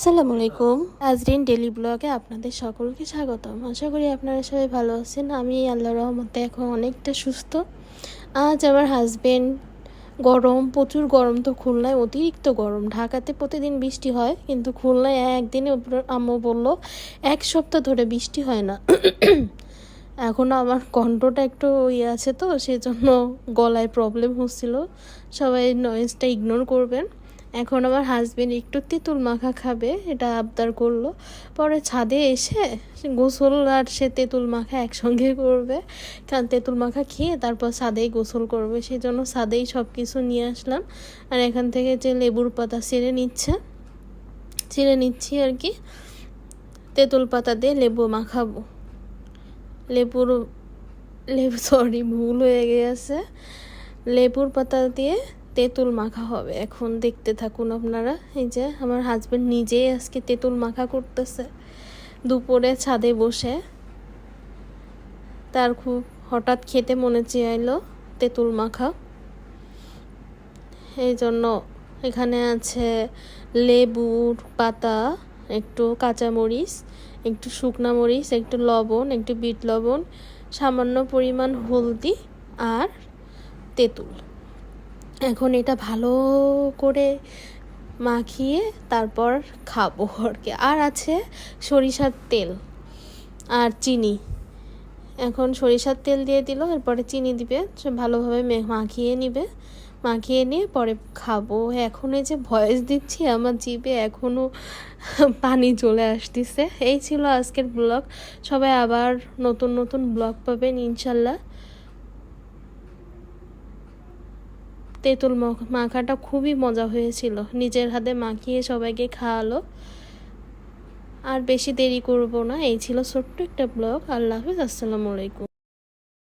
আসসালামু আলাইকুম আজরিন ডেলি ব্লগে আপনাদের সকলকে স্বাগতম। আশা করি আপনারা সবাই ভালো আছেন। আমি আল্লাহ রহমতে এখন অনেকটা সুস্থ। আজ আমার হাজবেন্ড গরম, প্রচুর গরম তো খুলনায়, অতিরিক্ত গরম। ঢাকাতে প্রতিদিন বৃষ্টি হয়, কিন্তু খুলনায় একদিনে আম্মু বলল, এক সপ্তাহ ধরে বৃষ্টি হয় না। এখনও আমার কণ্ঠটা একটু ইয়ে আছে তো, সেজন্য গলায় প্রবলেম হচ্ছিল। সবাই নয়েজটা ইগনোর করবেন। এখন আমার হাজবেন্ড একটু তেঁতুল মাখা খাবে, এটা আবদার করল। পরে ছাদে এসে গোসল আর সে তেঁতুল মাখা একসঙ্গে করবে। কারণ তেঁতুল মাখা খেয়ে তারপর ছাদেই গোসল করবে সেই জন্য ছাদেই সব কিছু নিয়ে আসলাম। আর এখান থেকে যে লেবুর পাতা ছিঁড়ে নিচ্ছে, ছিঁড়ে নিচ্ছি আর কি, তেঁতুল পাতা দিয়ে লেবু মাখাবো। লেবুর, লেবু সরি ভুল হয়ে গেছে। লেবুর পাতা দিয়ে তেঁতুল মাখা হবে। এখন দেখতে থাকুন আপনারা। এই যে আমার হাজব্যান্ড নিজেই আজকে তেঁতুল মাখা করতেছে। দুপুরে ছাদে বসে তার খুব হঠাৎ খেতে মনে চাইলো তেঁতুল মাখা। এই জন্য এখানে আছে লেবুর পাতা, একটু কাঁচামরিচ, একটু শুকনা মরিচ, একটু লবণ, একটু বিট লবণ, সামান্য পরিমাণ হলদি আর তেঁতুল। এখন এটা ভালো করে মাখিয়ে তারপর খাব আর কি। আর আছে সরিষার তেল আর চিনি। এখন সরিষার তেল দিয়ে দিল, এরপরে চিনি দিবে, সে ভালোভাবে মাখিয়ে নিবে। মাখিয়ে নিয়ে পরে খাব। এখন এই যে ভয়েস দিচ্ছি, আমার জিভে এখনও পানি চলে আসতেছে। এই ছিল আজকের ব্লগ। সবাই আবার নতুন নতুন ব্লগ পাবেন, ইনশাল্লাহ। তেঁতুল মখ- মাখাটা খুবই মজা হয়েছিল। নিজের হাতে মাখিয়ে সবাইকে খাওয়ালো। আর বেশি দেরি করব না। এই ছিল ছোট্ট একটা ব্লগ। আল্লাহ হাফিজ। আসসালামু আলাইকুম।